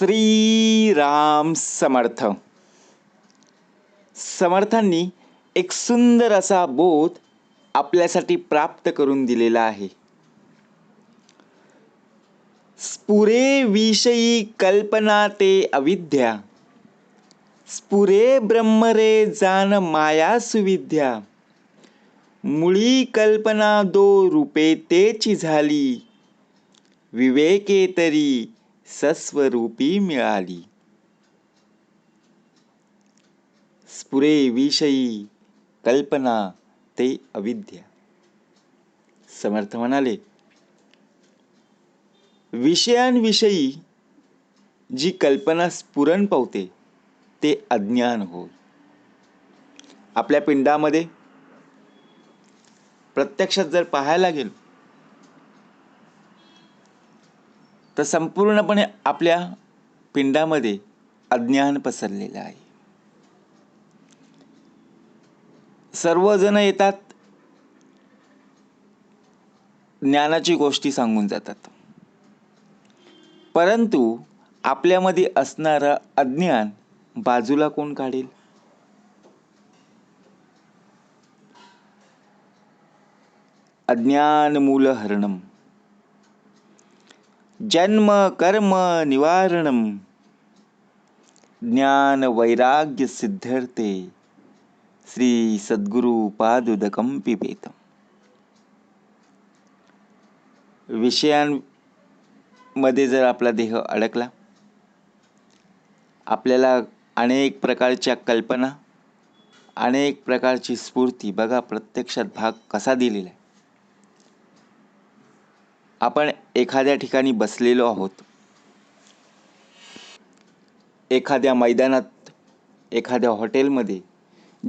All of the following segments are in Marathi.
श्रीराम समर्थ. समर्थांनी एक सुंदर असा बोध आपल्यासाठी प्राप्त करून दिलेला आहे. स्फुरे विषयी कल्पना ते अविद्या. स्फुरे ब्रह्मरे जान माया सुविद्या. मुळी कल्पना दो रूपे तेची झाली. विवेके तरी सस्वरूपी मिळाली. स्फुरे विषयी कल्पना ते अविद्या. समर्थ म्हणाले विषयांविषयी जी कल्पना स्फुरण पावते ते अज्ञान होय. आपल्या पिंडामध्ये प्रत्यक्षात जर पाहायला गेलो तर संपूर्णपणे आपल्या पिंडामध्ये अज्ञान पसरलेलं आहे. सर्वजण येतात. ज्ञानाची गोष्टी सांगून जातात. परंतु आपल्यामध्ये असणारं अज्ञान बाजूला कोण काढेल? अज्ञान मूल हरणम जन्म कर्म निवारणम ज्ञान वैराग्य सिद्धर्थे श्री सद्गुरु पादुदकं पिबेतम विषयांमध्ये जर आपला देह अडकला आपल्याला अनेक प्रकारच्या कल्पना अनेक प्रकारची स्फूर्ती बघा प्रत्यक्षात भाग कसा दिलेला आहे. आपण एखाद्या ठिकाणी बसलेलो आहोत. एखाद्या मैदानात एखाद्या हॉटेलमध्ये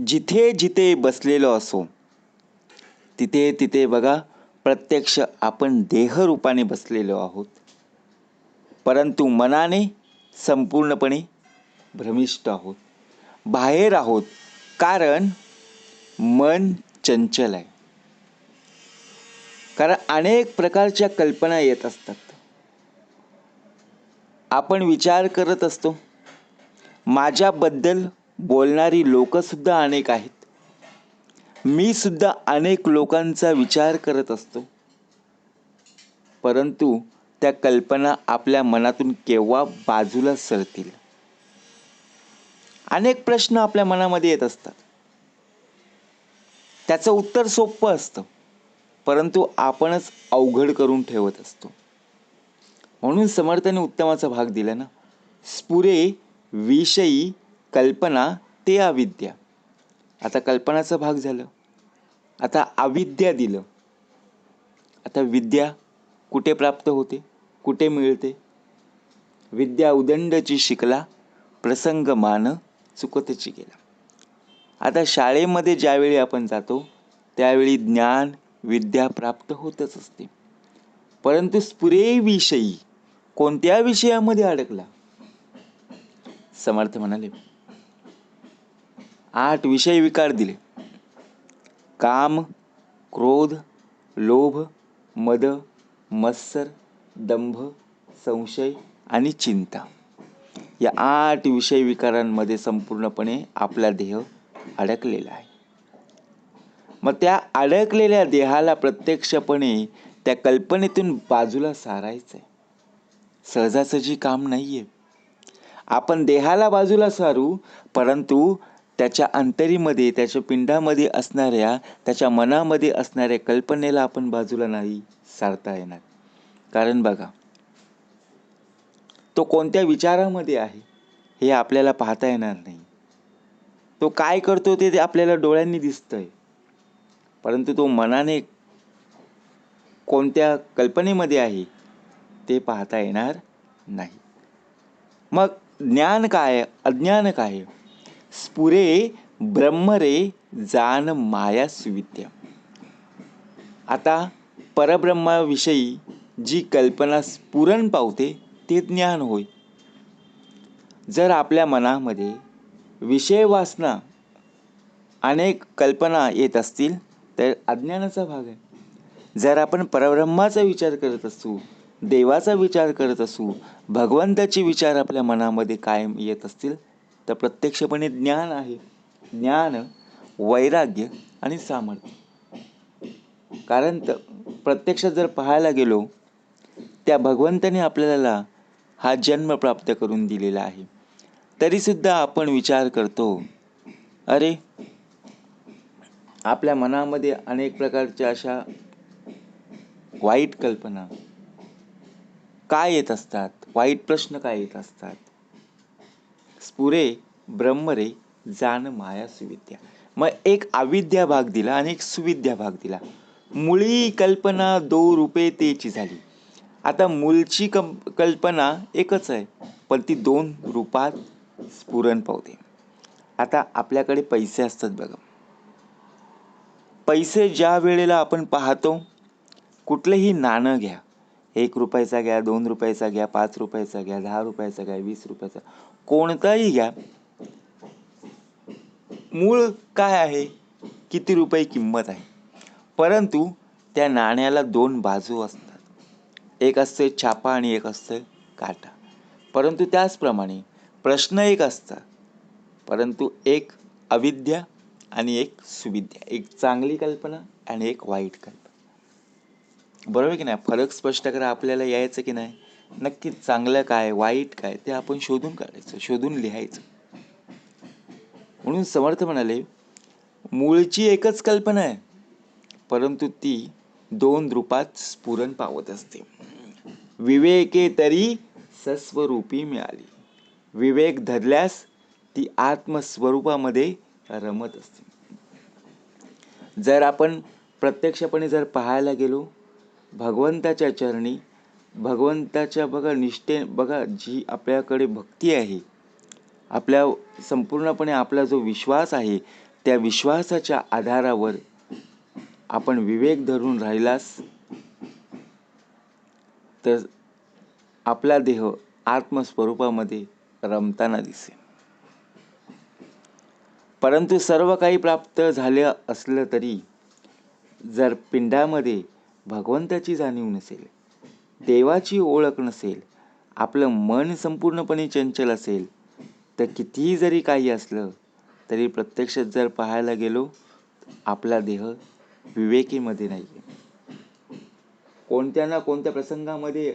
जिथे जिथे बसलेलो असो तिथे तिथे बघा प्रत्यक्ष आपण देहरूपाने बसलेलो आहोत. परंतु मनाने संपूर्णपणे भ्रमिष्ट आहोत. बाहेर आहोत कारण मन चंचल आहे. कारण अनेक प्रकारच्या कल्पना येत असतात. आपण विचार करत असतो माझ्याबद्दल बोलणारी लोकंसुद्धा अनेक आहेत. मी सुद्धा अनेक लोकांचा विचार करत असतो. परंतु त्या कल्पना आपल्या मनातून केव्हा बाजूला सरतील? अनेक प्रश्न आपल्या मनामध्ये येत असतात. त्याचं उत्तर सोपं असतं. परंतु आपणच अवघड करून ठेवत असतो. म्हणून समर्थाने उत्तमाचा भाग दिला ना. स्फुरे विषयी कल्पना ते अविद्या. आता कल्पनाचा भाग झालं. आता अविद्या दिलं. आता विद्या कुठे प्राप्त होते? कुठे मिळते? विद्या उदंडची शिकला प्रसंग मान चुकतची गेला. आता शाळेमध्ये ज्यावेळी आपण जातो त्यावेळी ज्ञान विद्या प्राप्त होतच असते. परंतु स्पुरे विषयी कोणत्या विषयामध्ये अडकला? समर्थ म्हणाले आठ विषय विकार दिले. काम क्रोध लोभ मद मत्सर दंभ संशय आणि चिंता. या आठ विषय विकारांमध्ये संपूर्णपणे आपला देह अडकलेला आहे. मग त्या अडकलेल्या देहाला प्रत्यक्षपणे त्या कल्पनेतून बाजूला सारायचं आहे सहजासहजी काम नाही आहे आपण देहाला बाजूला सारू परंतु त्याच्या अंतरीमध्ये त्याच्या पिंडामध्ये असणाऱ्या त्याच्या मनामध्ये असणाऱ्या कल्पनेला आपण बाजूला नाही सारता येणार. कारण बघा तो कोणत्या विचारामध्ये आहे हे आपल्याला पाहता येणार नाही. तो काय करतो ते आपल्याला डोळ्यांनी दिसतंय. परंतु तो मनाने कोणत्या कल्पनेमध्ये आहे ते पाहता येणार नाही. मग ज्ञान काय अज्ञान काय? स्फुरे ब्रह्मरे जान माया सुविद्या. आता परब्रह्माविषयी जी कल्पना स्फुरण पावते ते ज्ञान होय. जर आपल्या मनामध्ये विषय वासना अनेक कल्पना येत असतील तर अज्ञानाचा भाग आहे. जर आपण परब्रह्माचा विचार करत असू देवाचा विचार करत असू भगवंताचे विचार आपल्या मनामध्ये कायम येत असतील तर प्रत्यक्षपणे ज्ञान आहे. ज्ञान वैराग्य आणि सामर्थ्य. कारण तर प्रत्यक्षात जर पाहायला गेलो त्या भगवंताने आपल्याला हा जन्म प्राप्त करून दिलेला आहे. तरीसुद्धा आपण विचार करतो अरे आपल्या मनामध्ये अनेक प्रकारच्या अशा वाईट कल्पना काय येत असतात? वाईट प्रश्न काय येत असतात? स्फुरे ब्रह्मरे जाण माया सुविद्या. मग एक अविद्या भाग दिला आणि एक सुविद्या भाग दिला. मुळी कल्पना दो रुपये तेची झाली. आता मूळची कं कल्पना एकच आहे पण ती दोन रूपात स्फुरण पावते. आता आपल्याकडे पैसे असतात बघा. पैसे ज्या वेळेला आपण पाहतो कुठलंही नाणं घ्या. एक रुपयाचा घ्या दोन रुपयाचा घ्या पाच रुपयाचा घ्या दहा रुपयाचा घ्या वीस रुपयाचा कोणताही घ्या. मूळ काय आहे? किती रुपये किंमत आहे? परंतु त्या नाण्याला दोन बाजू असतात. एक असते छापा आणि एक असते काटा. परंतु त्याचप्रमाणे प्रश्न एक असतात. परंतु एक अविद्या आणि एक सुविद्या एक चांगली कल्पना आणि एक वाईट कल्पना. बरोबर की नाही? फरक स्पष्ट करा आपल्याला यायचं की नाही? नक्कीच चांगलं काय वाईट काय ते आपण शोधून काढायचं शोधून लिहायचं. म्हणून समर्थ म्हणाले मूळची एकच कल्पना आहे परंतु ती दोन रूपात स्फुरण पावत असते. विवेके तरी सस्वरूपी मिळाली. विवेक धरल्यास ती आत्मस्वरूपामध्ये रमत असते. जर आपण प्रत्यक्षपणे जर पाहायला गेलो भगवंताच्या चरणी भगवंताच्या बघा निष्ठे बघा जी आपल्याकडे भक्ती आहे आपल्या संपूर्णपणे आपला जो विश्वास आहे त्या विश्वासाच्या आधारावर आपण विवेक धरून राहिलास तर आपला देह आत्मस्वरूपामध्ये रमताना दिसेल. परंतु सर्व काही प्राप्त झालं असलं तरी जर पिंडामध्ये भगवंताची जाणीव नसेल देवाची ओळख नसेल आपलं मन संपूर्णपणे चंचल असेल तर कितीही जरी काही असलं तरी प्रत्यक्षात जर पाहायला गेलो आपला देह विवेकीमध्ये नाही आहे कोणत्या ना कोणत्या प्रसंगामध्ये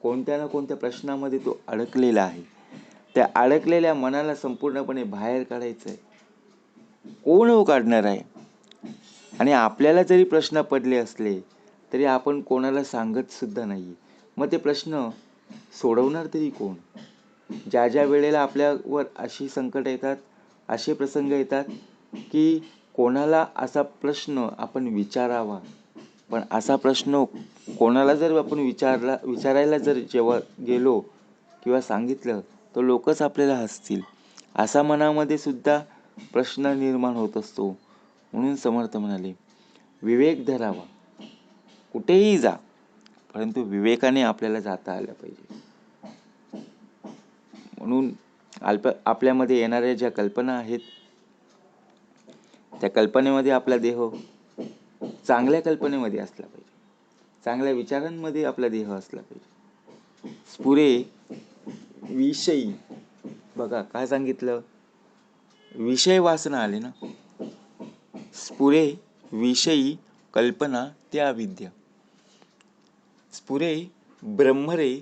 कोणत्या ना कोणत्या प्रश्नामध्ये तो अडकलेला आहे त्या अडकलेल्या मनाला संपूर्णपणे बाहेर काढायचं आहे कोण हो काढणार आहे? आणि आपल्याला जरी प्रश्न पडले असले तरी आपण कोणाला सांगत सुद्धा नाही मग ते प्रश्न सोडवणार तरी कोण? ज्या ज्या वेळेला आपल्यावर अशी संकट येतात असे प्रसंग येतात की कोणाला असा प्रश्न आपण विचारावा? पण असा प्रश्न कोणाला जर आपण विचारला विचारायला जर जेव्हा गेलो किंवा सांगितलं तर लोकच आपल्याला हसतील. असा मनामध्ये सुद्धा प्रश्न निर्माण होत असतो म्हणून समर्थ म्हणाले विवेक धरावा. कुठेही जा परंतु विवेकाने आपल्याला जाता आलं पाहिजे. म्हणून अल्प आपल्यामध्ये येणाऱ्या ज्या कल्पना आहेत त्या कल्पनेमध्ये आपला देह चांगल्या कल्पनेमध्ये असला पाहिजे. चांगल्या विचारांमध्ये आपला देह असला पाहिजे. स्फुरे विषयी. बघा काय सांगितलं? विषय वासना आले ना? स्फुरे विषयी कल्पना त्या विद्या. स्फुरे ब्रह्मरे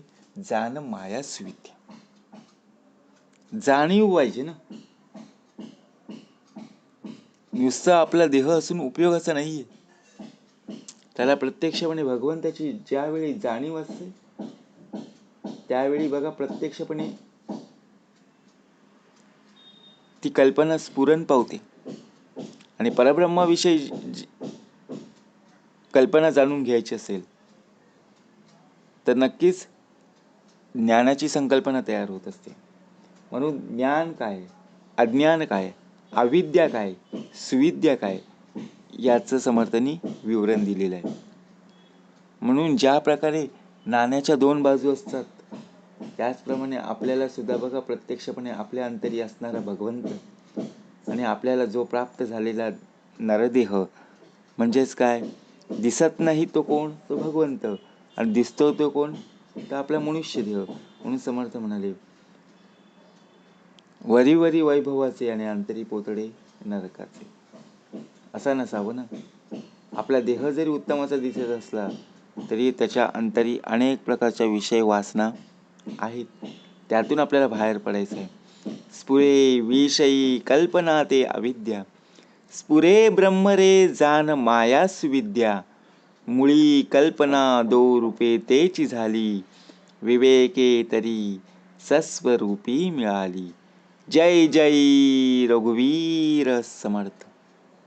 जाण माया स्विद्या. जाणीव पाहिजे ना? नुसतं आपला देह असून उपयोगाचा नाहीये. त्याला प्रत्यक्षपणे भगवंताची ज्यावेळी जाणीव असते त्यावेळी बघा प्रत्यक्षपणे ती कल्पना स्फुरण पावते. आणि परब्रह्माविषयी जी- कल्पना जाणून घ्यायची असेल तर नक्कीच ज्ञानाची संकल्पना तयार होत असते. म्हणून ज्ञान काय अज्ञान काय अविद्या काय सुविद्या काय याचं समर्थनी विवरण दिलेलं आहे. म्हणून ज्या प्रकारे नाण्याच्या दोन बाजू असतात त्याचप्रमाणे आपल्याला सुद्धा बघा प्रत्यक्षपणे आपल्या अंतरी असणारा भगवंत आणि आपल्याला जो प्राप्त झालेला नरदेह म्हणजेच काय? दिसत नाही तो कोण? तो भगवंत. आणि दिसतो तो कोण? तर आपला मनुष्य देह. म्हणून समर्थ म्हणाले वरी वरी वैभवाचे आणि अंतरी पोतडे नरकाचे. असा नसावं ना? आपला देह जरी उत्तमाचा दिसत असला तरी त्याच्या अंतरी अनेक प्रकारच्या विषय वासना आहेत त्यातून आपल्याला बाहेर पडायचं आहे स्फुरे विषयी कल्पना ते अविद्या. स्फुरे ब्रह्म रे जान माया सुविद्या. मुळी कल्पना दो रूपे तेची झाली. विवेके तरी सस्वरूपी मिळाली. जय जय रघुवीर समर्थ.